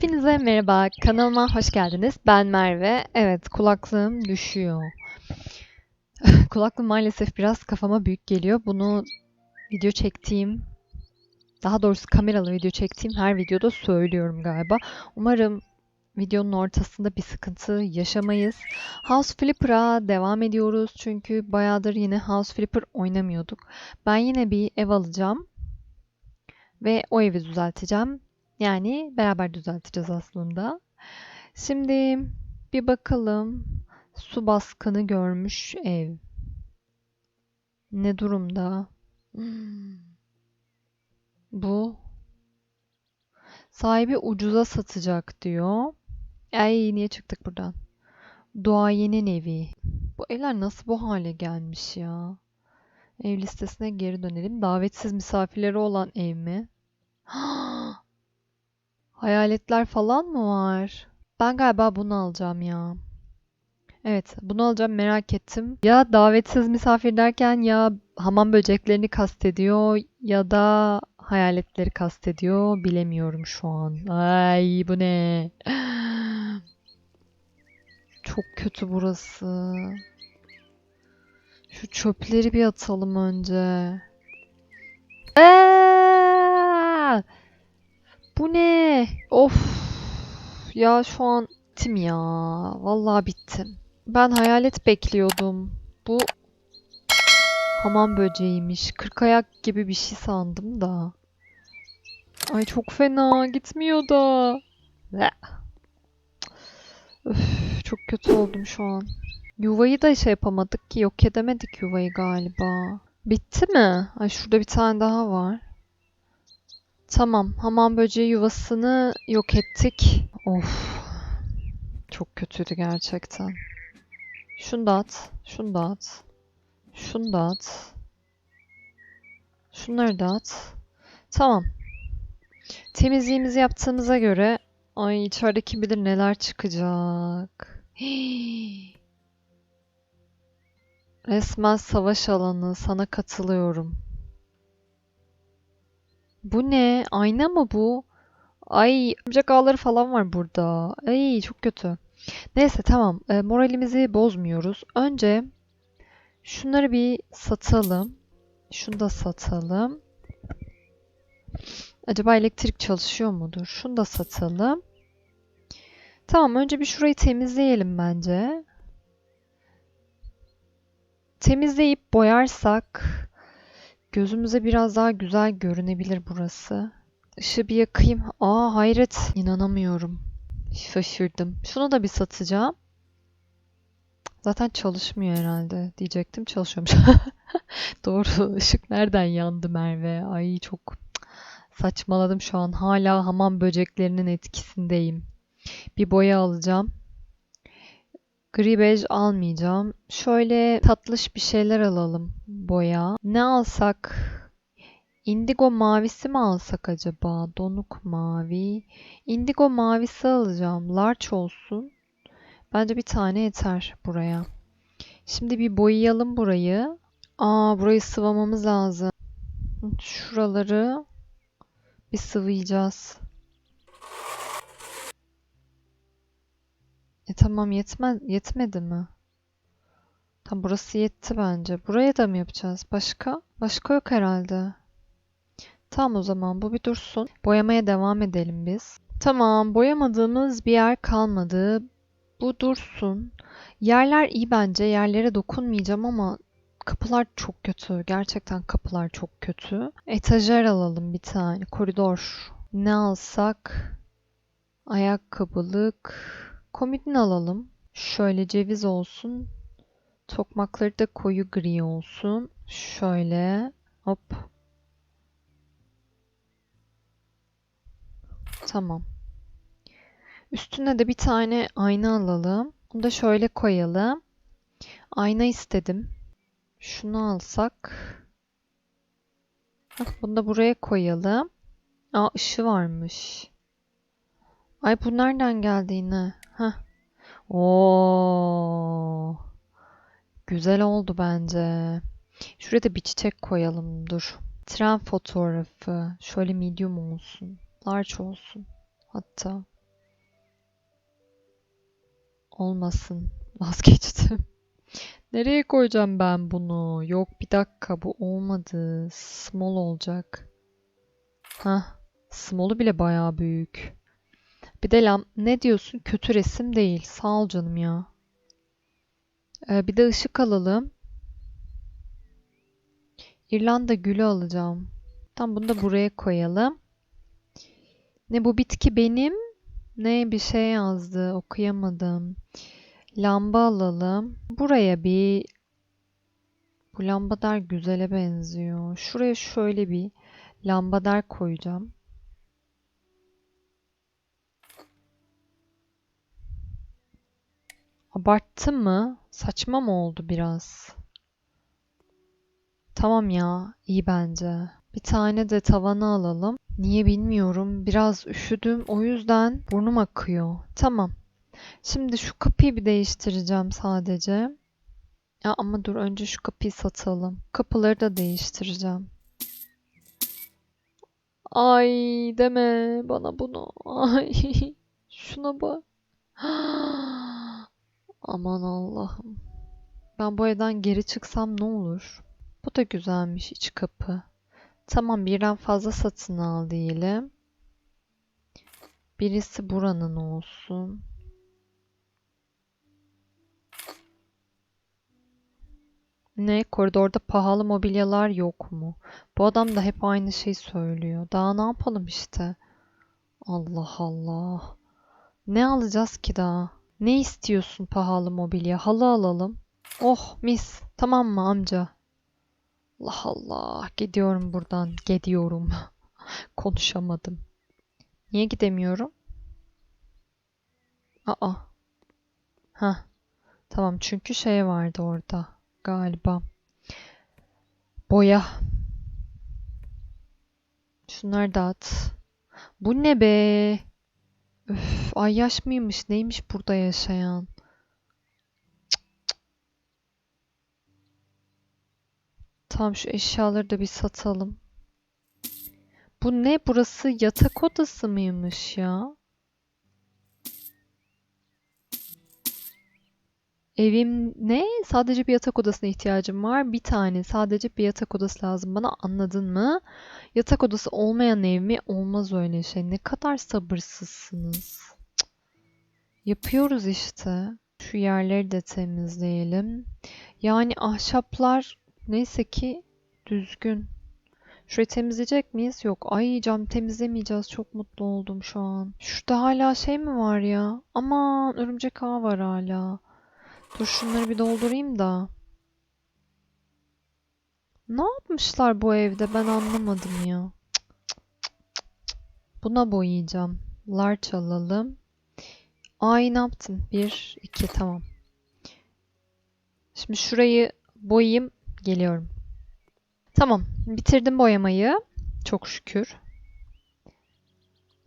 Hepinize merhaba, kanalıma hoş geldiniz. Ben Merve. Evet, kulaklığım düşüyor. Kulaklığım maalesef biraz kafama büyük geliyor. Bunu video çektiğim, daha doğrusu kameralı video çektiğim her videoda söylüyorum galiba. Umarım videonun ortasında bir sıkıntı yaşamayız. House Flipper'a devam ediyoruz çünkü bayağıdır yine House Flipper oynamıyorduk. Ben yine bir ev alacağım ve o evi düzelteceğim. Yani beraber düzelteceğiz aslında. Şimdi bir bakalım. Su baskını görmüş ev. Ne durumda? Bu sahibi ucuza satacak diyor. Ay niye çıktık buradan? Duayenin evi. Bu evler nasıl bu hale gelmiş ya? Ev listesine geri dönelim. Davetsiz misafirleri olan ev mi? Hayaletler falan mı var? Ben galiba bunu alacağım ya. Evet, bunu alacağım merak ettim. Ya davetsiz misafir derken ya hamam böceklerini kastediyor ya da hayaletleri kastediyor. Bilemiyorum şu an. Ay bu ne? Çok kötü burası. Şu çöpleri bir atalım önce. Aa! Bu ne? Of. Ya şu an bittim ya. Vallahi bittim. Ben hayalet bekliyordum. Bu hamam böceğiymiş. Kırk ayak gibi bir şey sandım da. Ay çok fena. Gitmiyor da. Öf, çok kötü oldum şu an. Yuvayı da şey yapamadık ki. Yok edemedik yuvayı galiba. Bitti mi? Ay şurada bir tane daha var. Tamam, hamam böceği yuvasını yok ettik. Of. Çok kötüydü gerçekten. Şunu da at, şunu da at. Şunu da at. Şunları da at. Tamam. Temizliğimizi yaptığımıza göre ay içeride kim bilir neler çıkacak. Resmen savaş alanı. Sana katılıyorum. Bu ne? Ayna mı bu? Ay, örümcek ağları falan var burada. Ay, çok kötü. Neyse tamam. E, moralimizi bozmuyoruz. Önce şunları bir satalım. Şunu da satalım. Acaba elektrik çalışıyor mudur? Şunu da satalım. Tamam, önce bir şurayı temizleyelim bence. Temizleyip boyarsak Gözümüze biraz daha güzel görünebilir burası. Işığı bir yakayım. Aa hayret. İnanamıyorum. Şaşırdım. Şunu da bir satacağım. Zaten çalışmıyor herhalde diyecektim. Çalışıyormuş. Doğru. Işık nereden yandı Merve? Ay çok saçmaladım şu an. Hala hamam böceklerinin etkisindeyim. Bir boya alacağım. Gri bej almayacağım. Şöyle tatlış bir şeyler alalım boya. Ne alsak? Indigo mavisi mi alsak acaba? Donuk mavi. Indigo mavisi alacağım. Large olsun. Bence bir tane yeter buraya. Şimdi bir boyayalım burayı. Aa burayı sıvamamız lazım. Şuraları bir sıvayacağız. E tamam yetmez yetmedi mi? Tam burası yetti bence. Buraya da mı yapacağız? Başka? Başka yok herhalde. Tamam o zaman bu bir dursun. Boyamaya devam edelim biz. Tamam boyamadığımız bir yer kalmadı. Bu dursun. Yerler iyi bence. Yerlere dokunmayacağım ama kapılar çok kötü. Gerçekten kapılar çok kötü. Etajer alalım bir tane. Koridor. Ne alsak? Ayakkabılık. Komodin alalım. Şöyle ceviz olsun. Tokmakları da koyu gri olsun. Şöyle. Hop. Tamam. Üstüne de bir tane ayna alalım. Bunu da şöyle koyalım. Ayna istedim. Şunu alsak. Bunu da buraya koyalım. Aa ışığı varmış. Ay bu nereden geldi yine? Heh. Oo. Güzel oldu bence. Şuraya da bir çiçek koyalım dur. Tren fotoğrafı. Şöyle medium olsun. Large olsun. Hatta. Olmasın. Vazgeçtim. Nereye koyacağım ben bunu? Yok bir dakika bu olmadı. Small olacak. Hah. Small'u bile bayağı büyük. Bir de lam ne diyorsun? Kötü resim değil. Sağ ol canım ya. Ee, bir de ışık alalım. İrlanda gülü alacağım. Tam bunu da buraya koyalım. Ne bu bitki benim? Ne bir şey yazdı. Okuyamadım. Lamba alalım. Buraya bir bu lambader güzele benziyor. Şuraya şöyle bir lambader koyacağım. Abarttım mı? Saçma mı oldu biraz? Tamam ya, iyi bence. Bir tane de tavana alalım. Niye bilmiyorum. Biraz üşüdüm. O yüzden burnum akıyor. Tamam. Şimdi şu kapıyı bir değiştireceğim sadece. Ya ama dur önce şu kapıyı satalım. Kapıları da değiştireceğim. Ay deme bana bunu. Ay şuna bak. Aman Allah'ım. Ben bu evden geri çıksam ne olur? Bu da güzelmiş iç kapı. Tamam birden fazla satın al diyelim. Birisi buranın olsun. Ne? Koridorda pahalı mobilyalar yok mu? Bu adam da hep aynı şeyi söylüyor. Daha ne yapalım işte? Allah Allah. Ne alacağız ki daha? Ne istiyorsun pahalı mobilya? Halı alalım. Oh mis. Tamam mı amca? Allah Allah. Gidiyorum buradan. Gidiyorum. Konuşamadım. Niye gidemiyorum? Aa. Ha. Tamam çünkü şey vardı orada galiba. Boya. Şunları da at. Bu ne be? Üf, ayyaş mıymış? Neymiş burada yaşayan? Tamam şu eşyaları da bir satalım. Bu ne? Burası yatak odası mıymış ya? Evim ne? Sadece bir yatak odasına ihtiyacım var. Bir tane sadece bir yatak odası lazım bana. Anladın mı? Yatak odası olmayan ev mi? Olmaz öyle şey. Ne kadar sabırsızsınız. Cık. Yapıyoruz işte. Şu yerleri de temizleyelim. Yani ahşaplar neyse ki düzgün. Şurayı temizleyecek miyiz? Yok. Ay cam temizlemeyeceğiz. Çok mutlu oldum şu an. Şurada hala şey mi var ya? Aman örümcek ağı var hala. Dur şunları bir doldurayım da. Ne yapmışlar bu evde ben anlamadım ya. Buna boyayacağım. Large alalım. Ay ne yaptın? Bir, iki tamam. Şimdi şurayı boyayayım. Geliyorum. Tamam. Bitirdim boyamayı. Çok şükür.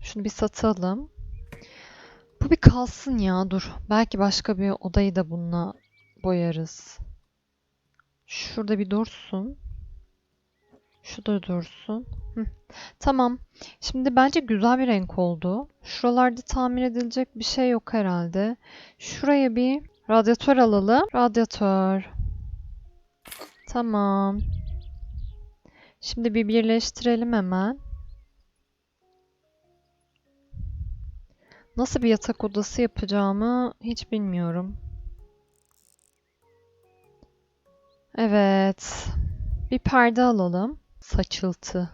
Şunu bir satalım. Bu bir kalsın ya dur. Belki başka bir odayı da bununla boyarız. Şurada bir dursun. Şu da dursun. Hı. Tamam. Şimdi bence güzel bir renk oldu. Şuralarda tamir edilecek bir şey yok herhalde. Şuraya bir radyatör alalım. Radyatör. Tamam. Şimdi bir birleştirelim hemen. Nasıl bir yatak odası yapacağımı hiç bilmiyorum. Evet. Bir perde alalım. Saçıltı.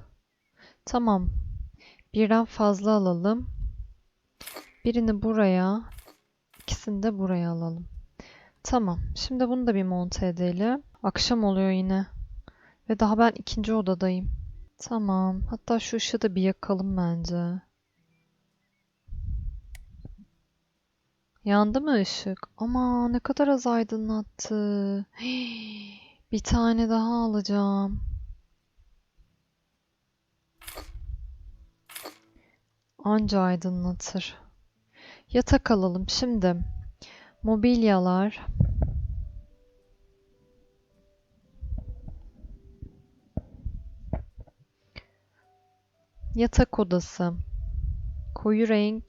Tamam. Birden fazla alalım. Birini buraya, ikisini de buraya alalım. Tamam. Şimdi bunu da bir monte edelim. Akşam oluyor yine. Ve daha ben ikinci odadayım. Tamam. Hatta şu ışığı da bir yakalım bence. Yandı mı ışık? Ama ne kadar az aydınlattı. Bir tane daha alacağım. Anca aydınlatır. Yatak alalım şimdi. Mobilyalar. Yatak odası. Koyu renk.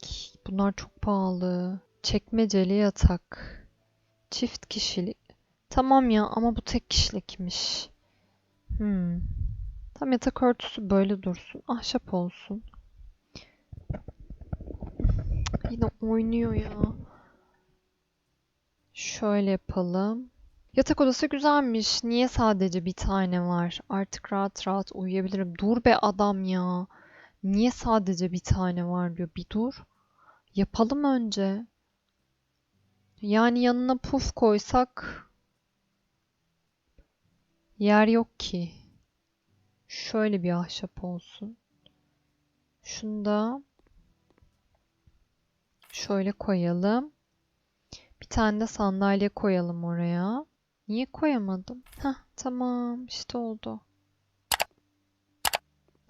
Bunlar çok pahalı. Çekmeceli yatak. Çift kişilik. Tamam ya ama bu tek kişilikmiş. Hmm. Tam yatak örtüsü böyle dursun. Ahşap olsun. Yine oynuyor ya. Şöyle yapalım. Yatak odası güzelmiş. Niye sadece bir tane var? Artık rahat rahat uyuyabilirim. Dur be adam ya. Niye sadece bir tane var diyor. Bir dur. Yapalım önce. Yani yanına puf koysak yer yok ki. Şöyle bir ahşap olsun. Şunu da şöyle koyalım. Bir tane de sandalye koyalım oraya. Niye koyamadım? Heh, tamam işte oldu.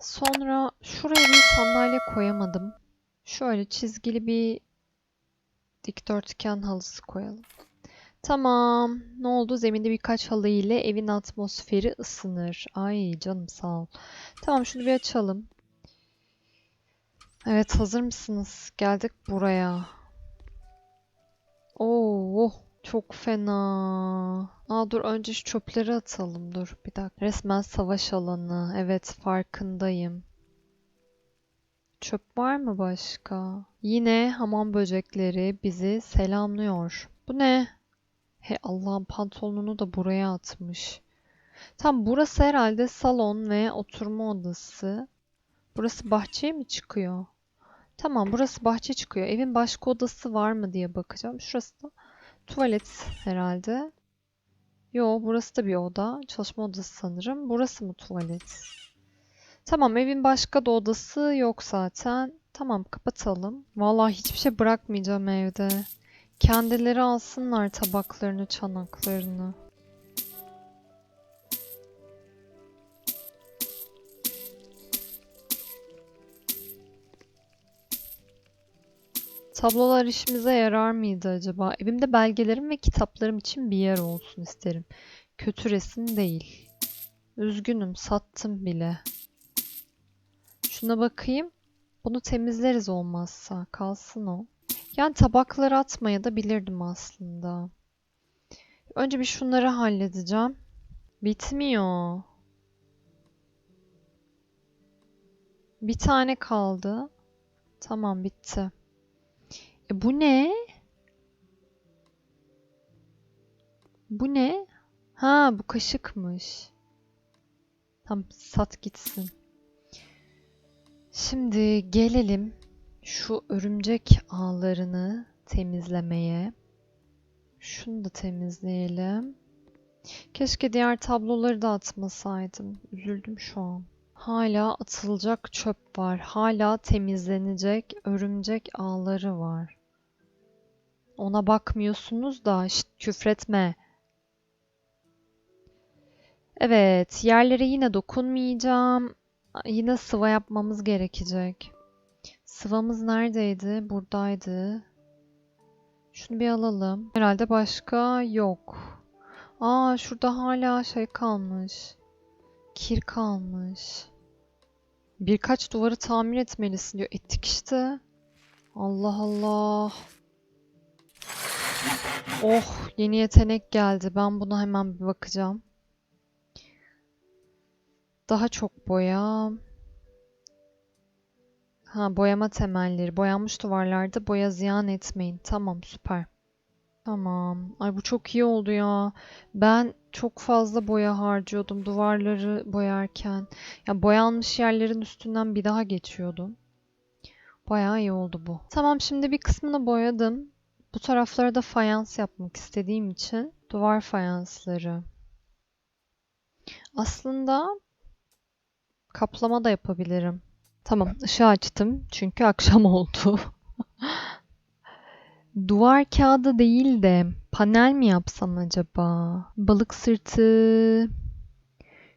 Sonra şuraya bir sandalye koyamadım. Şöyle çizgili bir dikdörtgen halısı koyalım. Tamam. Ne oldu? Zeminde birkaç halı ile evin atmosferi ısınır. Ay canım sağ ol. Tamam şunu bir açalım. Evet hazır mısınız? Geldik buraya. Oo, çok fena. Aa dur önce şu çöpleri atalım. Dur bir dakika. Resmen savaş alanı. Evet farkındayım. Çöp var mı başka? Yine hamam böcekleri bizi selamlıyor. Bu ne? He Allah'ın pantolonunu da buraya atmış. Tam burası herhalde salon ve oturma odası. Burası bahçeye mi çıkıyor? Tamam burası bahçe çıkıyor. Evin başka odası var mı diye bakacağım. Şurası da tuvalet herhalde. Yo burası da bir oda. Çalışma odası sanırım. Burası mı tuvalet? Tamam evin başka da odası yok zaten. Tamam kapatalım. Vallahi hiçbir şey bırakmayacağım evde. Kendileri alsınlar tabaklarını, çanaklarını. Tablolar işimize yarar mıydı acaba? Evimde belgelerim ve kitaplarım için bir yer olsun isterim. Kötü resim değil. Üzgünüm, sattım bile. Şuna bakayım. Bunu temizleriz olmazsa. Kalsın o. Yani tabakları atmaya da bilirdim aslında. Önce bir şunları halledeceğim. Bitmiyor. Bir tane kaldı. Tamam bitti. E bu ne? Bu ne? Ha bu kaşıkmış. Tamam sat gitsin. Şimdi gelelim şu örümcek ağlarını temizlemeye. Şunu da temizleyelim. Keşke diğer tabloları da atmasaydım. Üzüldüm şu an. Hala atılacak çöp var. Hala temizlenecek örümcek ağları var. Ona bakmıyorsunuz da şşt, küfretme. Evet, yerlere yine dokunmayacağım. Yine sıva yapmamız gerekecek. Sıvamız neredeydi? Buradaydı. Şunu bir alalım. Herhalde başka yok. Aa şurada hala şey kalmış. Kir kalmış. Birkaç duvarı tamir etmelisin diyor. Ettik işte. Allah Allah. Oh yeni yetenek geldi. Ben buna hemen bir bakacağım. Daha çok boya. Ha boyama temelleri. Boyanmış duvarlarda boya ziyan etmeyin. Tamam süper. Tamam. Ay bu çok iyi oldu ya. Ben çok fazla boya harcıyordum duvarları boyarken. Ya boyanmış yerlerin üstünden bir daha geçiyordum. Bayağı iyi oldu bu. Tamam şimdi bir kısmını boyadım. Bu taraflara da fayans yapmak istediğim için duvar fayansları. Aslında kaplama da yapabilirim. Tamam, ışığı açtım çünkü akşam oldu. Duvar kağıdı değil de panel mi yapsam acaba? Balık sırtı.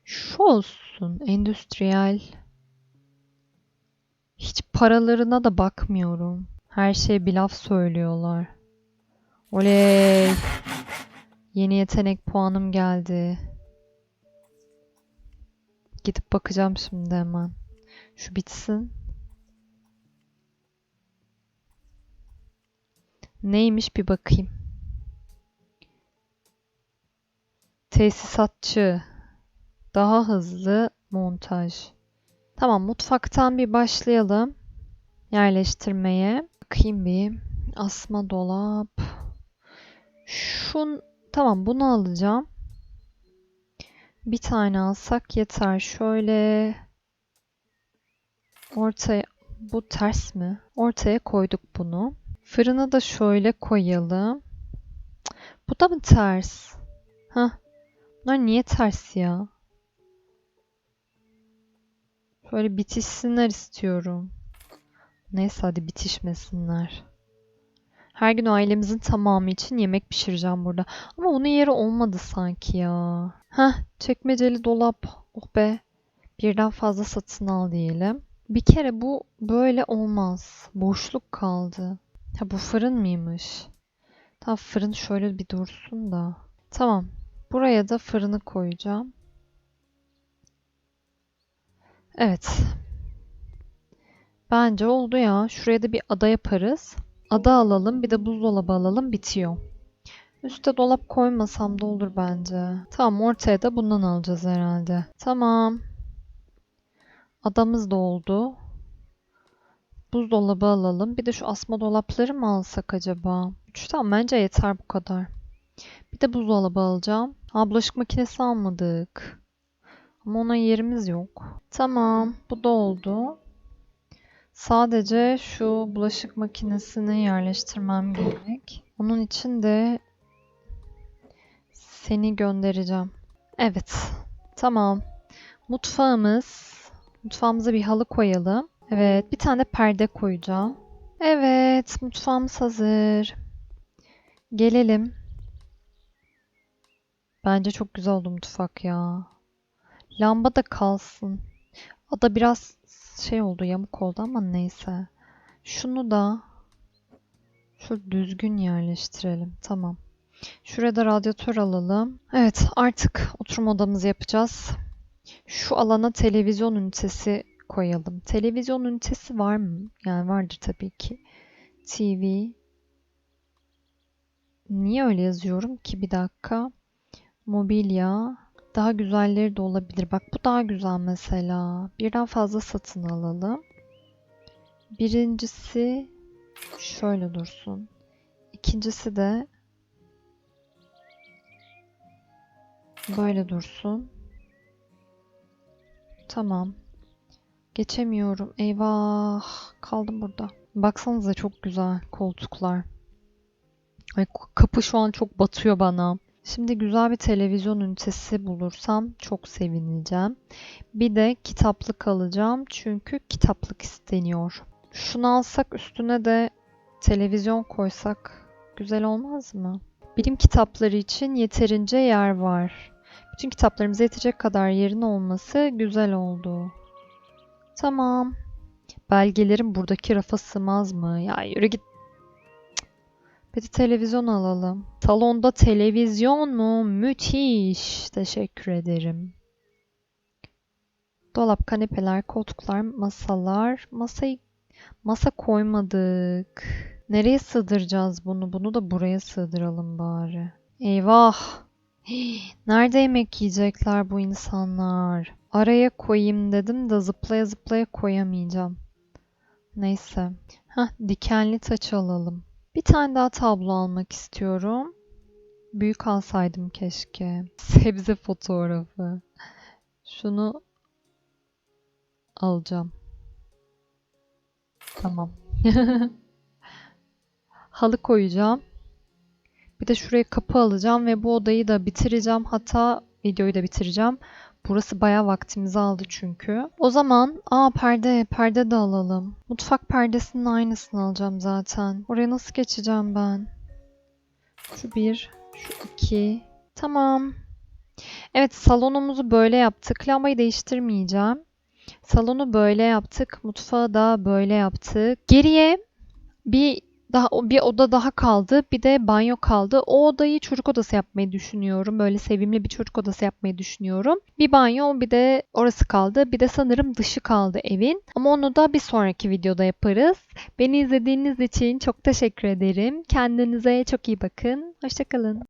Şu olsun, endüstriyel. Hiç paralarına da bakmıyorum. Her şeye bir laf söylüyorlar. Oley! Yeni yetenek puanım geldi. Gidip bakacağım şimdi hemen. Şu bitsin. Neymiş bir bakayım. Tesisatçı. Daha hızlı montaj. Tamam, mutfaktan bir başlayalım. Yerleştirmeye. Bakayım bir. Asma dolap. Şun, tamam bunu alacağım. Bir tane alsak yeter. Şöyle ortaya, bu ters mi? Ortaya koyduk bunu. Fırına da şöyle koyalım. Bu da mı ters? Hah. Bunlar niye ters ya? Şöyle bitişsinler istiyorum. Neyse hadi bitişmesinler. Her gün ailemizin tamamı için yemek pişireceğim burada. Ama onun yeri olmadı sanki ya. Heh, çekmeceli dolap. Oh be. Birden fazla satın al diyelim. Bir kere bu böyle olmaz. Boşluk kaldı. Ha bu fırın mıymış? Tamam fırın şöyle bir dursun da. Tamam. Buraya da fırını koyacağım. Evet. Bence oldu ya. Şuraya da bir ada yaparız. Ada alalım, bir de buzdolabı alalım, bitiyor. Üste dolap koymasam da olur bence. Tamam, ortaya da bundan alacağız herhalde. Tamam. Adamız da oldu. Buzdolabı alalım. Bir de şu asma dolapları mı alsak acaba? Üç tamam bence yeter bu kadar. Bir de buzdolabı alacağım. Ha bulaşık makinesi almadık. Ama ona yerimiz yok. Tamam, bu da oldu. Sadece şu bulaşık makinesini yerleştirmem gerek. Onun için de seni göndereceğim. Evet. Tamam. Mutfağımız. Mutfağımıza bir halı koyalım. Evet, bir tane perde koyacağım. Evet, mutfağımız hazır. Gelelim. Bence çok güzel oldu mutfak ya. Lamba da kalsın. O da biraz şey oldu, yamuk oldu ama neyse. Şunu da şöyle düzgün yerleştirelim. Tamam. Şuraya da radyatör alalım. Evet, artık oturma odamızı yapacağız. Şu alana televizyon ünitesi koyalım. Televizyon ünitesi var mı? Yani vardır tabii ki. TV. Niye öyle yazıyorum ki? Bir dakika. Mobilya. Daha güzelleri de olabilir. Bak bu daha güzel mesela. Birden fazla satın alalım. Birincisi şöyle dursun. İkincisi de böyle dursun. Tamam. Geçemiyorum. Eyvah. Kaldım burada. Baksanıza çok güzel koltuklar. Ay kapı şu an çok batıyor bana. Şimdi güzel bir televizyon ünitesi bulursam çok sevineceğim. Bir de kitaplık alacağım çünkü kitaplık isteniyor. Şunu alsak üstüne de televizyon koysak güzel olmaz mı? Bilim kitapları için yeterince yer var. Bütün kitaplarımıza yetecek kadar yerin olması güzel oldu. Tamam. Belgelerim buradaki rafa sığmaz mı? Ya yürü git. De televizyon alalım. Salonda televizyon mu? Müthiş. Teşekkür ederim. Dolap, kanepeler, koltuklar, masalar. Masayı masa koymadık. Nereye sığdıracağız bunu? Bunu da buraya sığdıralım bari. Eyvah. Nerede yemek yiyecekler bu insanlar? Araya koyayım dedim de zıplaya zıplaya koyamayacağım. Neyse. Hah, dikenli taç alalım. Bir tane daha tablo almak istiyorum. Büyük alsaydım keşke. Sebze fotoğrafı. Şunu alacağım. Tamam. Halı koyacağım. Bir de şuraya kapı alacağım ve bu odayı da bitireceğim. Hatta videoyu da bitireceğim. Burası bayağı vaktimizi aldı çünkü. O zaman aa perde, perde de alalım. Mutfak perdesinin aynısını alacağım zaten. Oraya nasıl geçeceğim ben? Şu bir, şu iki. Tamam. Evet salonumuzu böyle yaptık. Lambayı değiştirmeyeceğim. Salonu böyle yaptık. Mutfağı da böyle yaptık. Geriye bir Daha bir oda daha kaldı. Bir de banyo kaldı. O odayı çocuk odası yapmayı düşünüyorum. Böyle sevimli bir çocuk odası yapmayı düşünüyorum. Bir banyo, bir de orası kaldı. Bir de sanırım dışı kaldı evin. Ama onu da bir sonraki videoda yaparız. Beni izlediğiniz için çok teşekkür ederim. Kendinize çok iyi bakın. Hoşçakalın.